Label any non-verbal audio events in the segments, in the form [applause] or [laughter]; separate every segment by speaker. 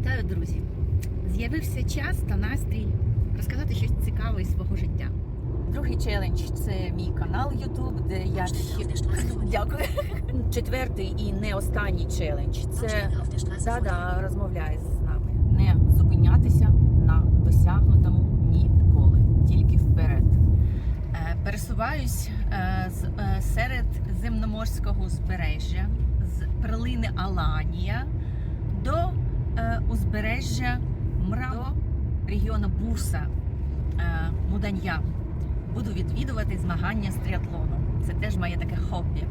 Speaker 1: Вітаю, друзі! З'явився час та настрій розказати щось цікаве із свого життя. Другий челендж це мій канал YouTube, де я [laughs] дякую. Четвертий і не останній челендж це Дада розмовляє з нами. Не зупинятися на досягнутому ніколи, тільки вперед. Е, Пересуваюсь е, е, серед земноморського узбережжя з перлини Аланія до узбережжя Мра до регіону Бурса е, Муданья. Буду відвідувати змагання з тріатлону. Це теж моє таке хобі.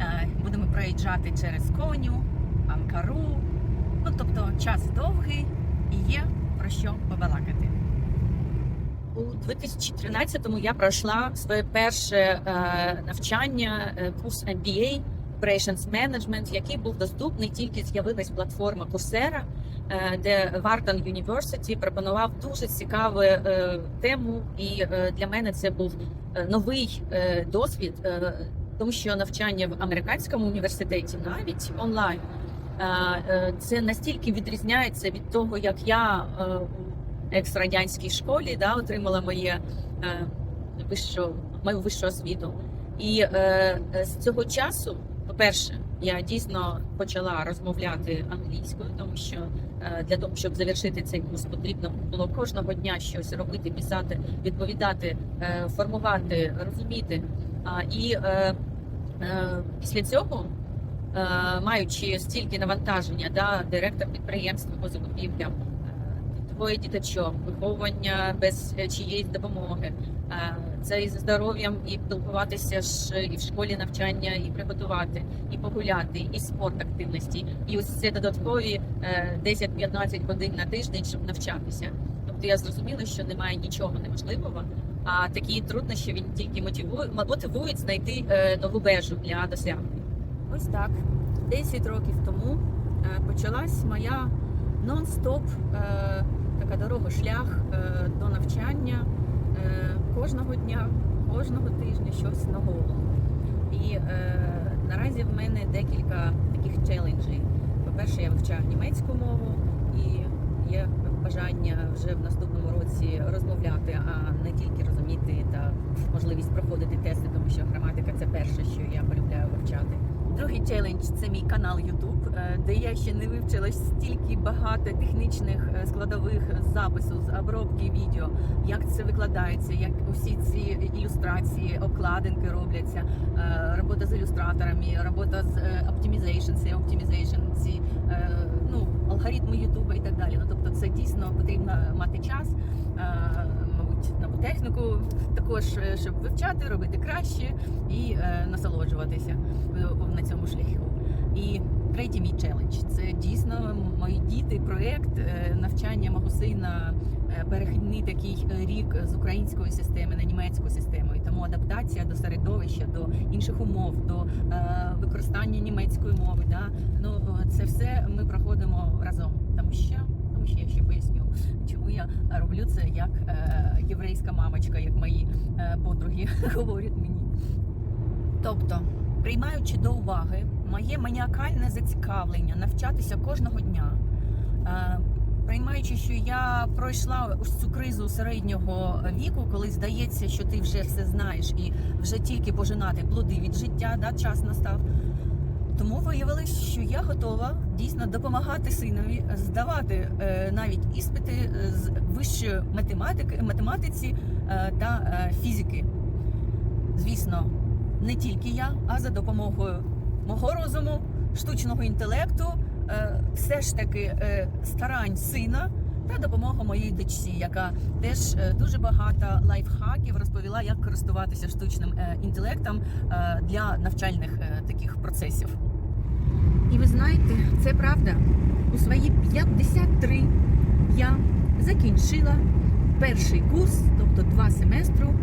Speaker 1: Е, Будемо проїжджати через Коню, Анкару. Ну, тобто час довгий і є про що побалакати. У 2013-му я пройшла своє перше е, навчання, е, курс MBA Operations Management, який був доступний тільки з'явилась платформа Coursera, е, де Wharton University пропонував дуже цікаву е, тему, і е, для мене це був е, новий е, досвід, е, тому що навчання в американському університеті, навіть онлайн, е, е, це настільки відрізняється від того, як я е, у екс-радянській школі да, отримала моє е, вищу, мою вищу освіту. І е, е, з цього часу, по-перше, я дійсно почала розмовляти англійською, тому що е, для того, щоб завершити цей курс, потрібно було кожного дня щось робити, писати, відповідати, е, формувати, розуміти. І е, після цього, маючи стільки навантаження, да, директор підприємства по закупівлям, двоє діточок, виховування без е, чиєїсь допомоги. Е, Це і з здоров'ям, і спілкуватися ж і в школі навчання, і приготувати, і погуляти, і спорт активності, і ось це додаткові е, 10-15 годин на тиждень, щоб навчатися. Тобто я зрозуміла, що немає нічого неможливого. А такі труднощі він тільки мотивує мотивують знайти е, нову межу для досягнення. Ось так. 10 років тому е, почалась моя нон-стоп е, така дорога, шлях е, до навчання е, кожного дня, кожного тижня щось нового. І наразі в мене декілька таких челенджів. По-перше, я вивчаю німецьку мову і є бажання вже в наступному році розмовляти, а не тільки розуміти та можливість проходити тести, тому що граматика це перше, що я полюбляю вивчати. Другий челендж це мій канал YouTube, е, де я ще не вивчила стільки багато технічних е, складових запису з обробки відео, як це викладається, як усі ці ілюстрації, обкладинки робляться, е, робота з ілюстраторами, робота з Optimization, Optimization, ці ну, алгоритми Ютуба і так далі. Ну тобто, це дійсно потрібно мати час. Мабуть, нову техніку також, е, щоб вивчати, робити краще і е, насолоджуватися е, на цьому шляху. І третій мій челендж це дійсно мої діти, проект е, навчання мого сина. Перехідний такий рік з української системи на німецьку систему, і тому адаптація до середовища, до інших умов, до використання німецької мови. Да? Ну це все ми проходимо разом, тому що тому що я ще поясню, чому я роблю це як е, єврейська мамочка, як мої е, подруги [laughs] говорять мені. Тобто, приймаючи до уваги моє маніакальне зацікавлення навчатися кожного дня, е, приймаючи, що я пройшла ось цю кризу середнього віку, коли здається, що ти вже все знаєш і вже тільки пожинати плоди від життя, да, час настав. Тому виявилось, що я готова дійсно допомагати синові здавати е, навіть іспити е, з вищої математики, математиці е, та фізики. Звісно, не тільки я, а за допомогою мого розуму, штучного інтелекту, все ж таки старань сина та допомога моїй дочці, яка теж е, дуже багато лайфхаків розповіла, як користуватися штучним е, інтелектом е, для навчальних таких процесів. І ви знаєте, це правда. У свої 53 я закінчила перший курс, тобто два семестру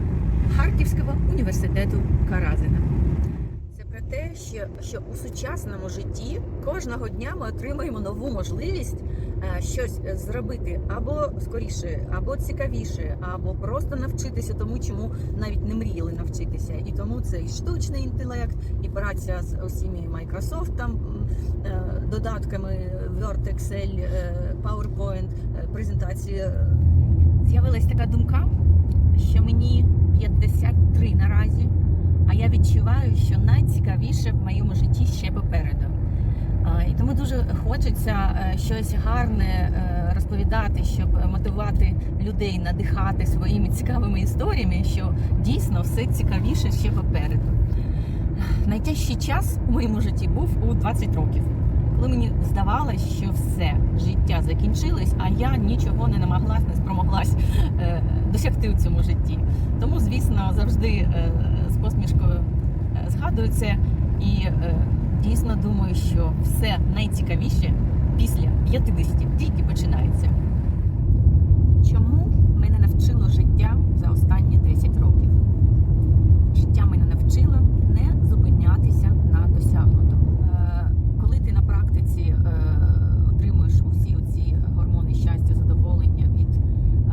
Speaker 1: Харківського університету Каразина. Те, що, що у сучасному житті кожного дня ми отримуємо нову можливість е, щось зробити або скоріше, або цікавіше, або просто навчитися тому, чому навіть не мріяли навчитися. І тому це і штучний інтелект, і праця з усіми Microsoft там, е, додатками Word, Excel, е, PowerPoint, презентації. З'явилась така думка, що мені 53 наразі, а я відчуваю, що найцікавіше в моєму житті ще попереду. І тому дуже хочеться е, щось гарне е, розповідати, щоб мотивувати людей, надихати своїми цікавими історіями, що дійсно все цікавіше ще попереду. Найтяжчий час у моєму житті був у 20 років, коли мені здавалось, що все життя закінчилось, а я нічого не намаглась, не спромоглась е, досягти у цьому житті. Тому, звісно, завжди з посмішкою е, згадую це і е, дійсно думаю, що все найцікавіше після 50 тільки починається. Чому мене навчило життя за останні 10 років? Життя мене навчило не зупинятися на досягнутому. Е, Коли ти на практиці е, отримуєш усі ці гормони щастя, задоволення від е,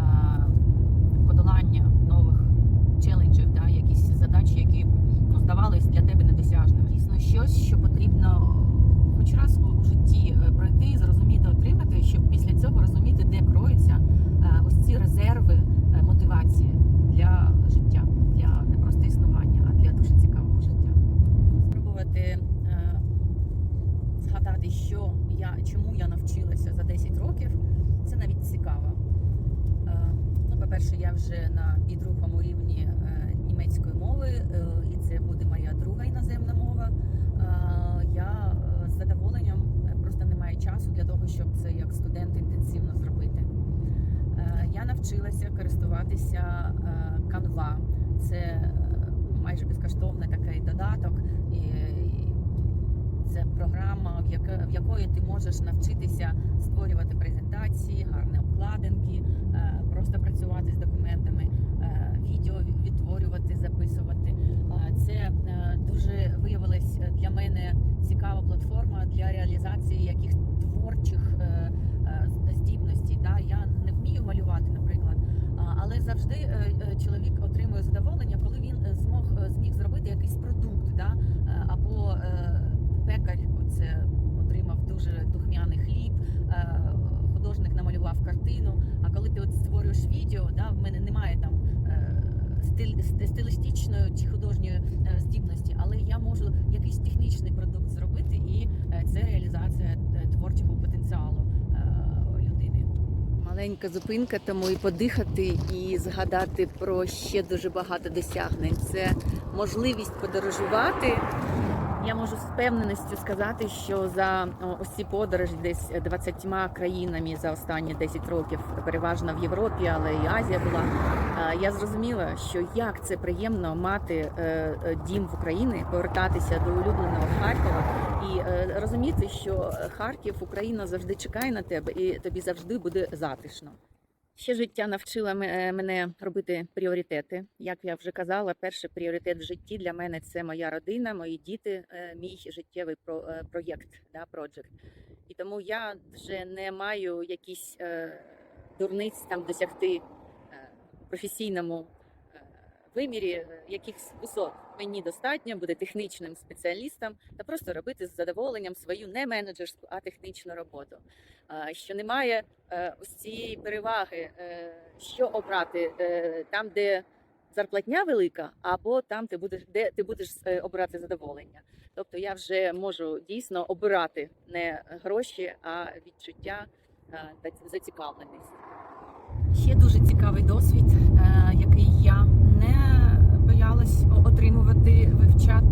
Speaker 1: подолання нових челенджів, да, якісь задачі, які ну, здавались для тебе недосяжними. Дійсно, щось, що потрібно хоч раз у, у житті е, пройти, зрозуміти, отримати, щоб після цього розуміти, де кроються е, ось ці резерви е, мотивації для життя, для не просто існування, а для дуже цікавого життя. Спробувати е, згадати, що я чому я навчилася за 10 років, це навіть цікаво. Е, Ну, по-перше, я вже на підрухому рівні е, німецької мови, е, і це буде моя друга іноземна мова. Е, Я з задоволенням просто не маю часу для того, щоб це як студент інтенсивно зробити. Я навчилася користуватися Canva. Це майже безкоштовний такий додаток. Це програма, в якої ти можеш навчитися створювати презентації, гарні обкладинки, е, просто працювати з документами, е, відео відтворювати, записувати. Е, Це дуже виявилась для мене цікава платформа для реалізації яких творчих здібностей. Я не вмію малювати, наприклад, але завжди чоловік отримує задоволення, коли він змог зміг зробити якийсь продукт. Або пекар оце отримав дуже духмяний хліб. е, Художник намалював картину. А коли ти от створюєш відео, да, в мене немає там е, стилістичної чи художньої е, здібності, але я можу якийсь технічний продукт зробити, і це реалізація творчого потенціалу людини. Маленька зупинка, тому і подихати, і згадати про ще дуже багато досягнень. Це можливість подорожувати. Я можу з впевненістю сказати, що за ось ці подорожі десь 20 країнами за останні 10 років, переважно в Європі, але і Азія була. е, Я зрозуміла, що як це приємно мати е, е, дім в Україні, повертатися до улюбленого Харкова і розуміти, що Харків, Україна завжди чекає на тебе, і тобі завжди буде затишно. Ще життя навчило е, мене робити пріоритети. Як я вже казала, перший пріоритет в житті для мене це моя родина, мої діти, е, мій життєвий про- е, проєкт, да, проджект. І тому я вже не маю якісь дурниць там досягти в професійному вимірі якихось висот. Мені достатньо бути технічним спеціалістом та просто робити з задоволенням свою не менеджерську, а технічну роботу. Що немає е, ось цієї переваги, е, що обрати е, там, де зарплатня велика, або там ти будеш, де ти будеш обирати задоволення. Тобто я вже можу дійсно обирати не гроші, а відчуття та зацікавленість. Ще дуже цікавий досвід, боялась отримувати, вивчати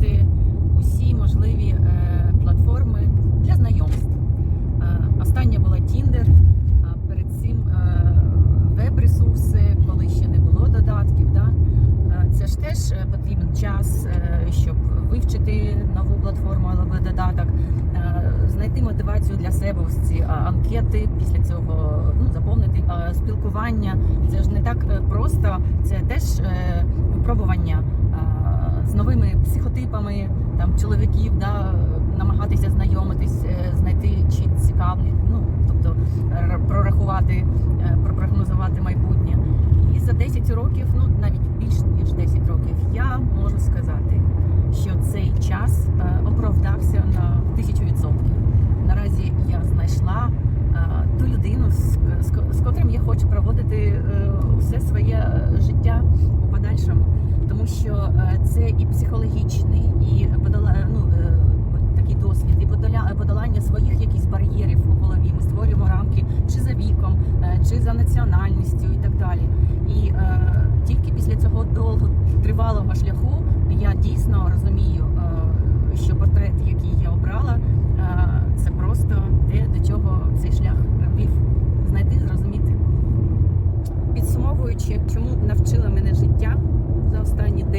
Speaker 1: випробування. Це ж не так е, просто, це теж е, випробування е, з новими психотипами там чоловіків, да, намагатися знайомитись, знайти чи цікаві, ну тобто прорахувати, пропрогнозувати майбутнє. І за 10 років, ну навіть більш ніж 10 років, я можу сказати.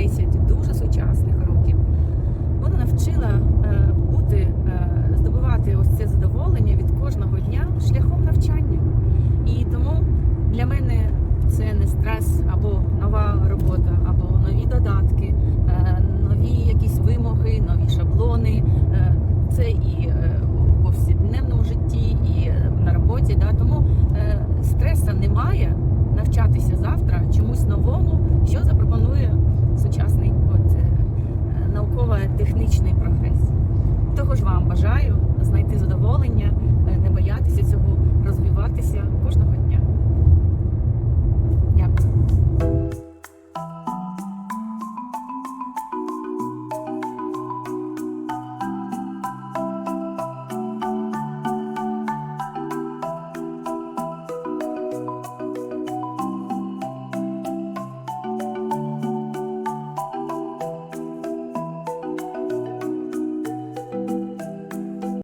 Speaker 1: 10 дуже сучасних років. Вона навчила е, бути, е, здобувати ось це задоволення від кожного дня шляхом навчання. І тому для мене це не стрес або нова робота, або нові додатки.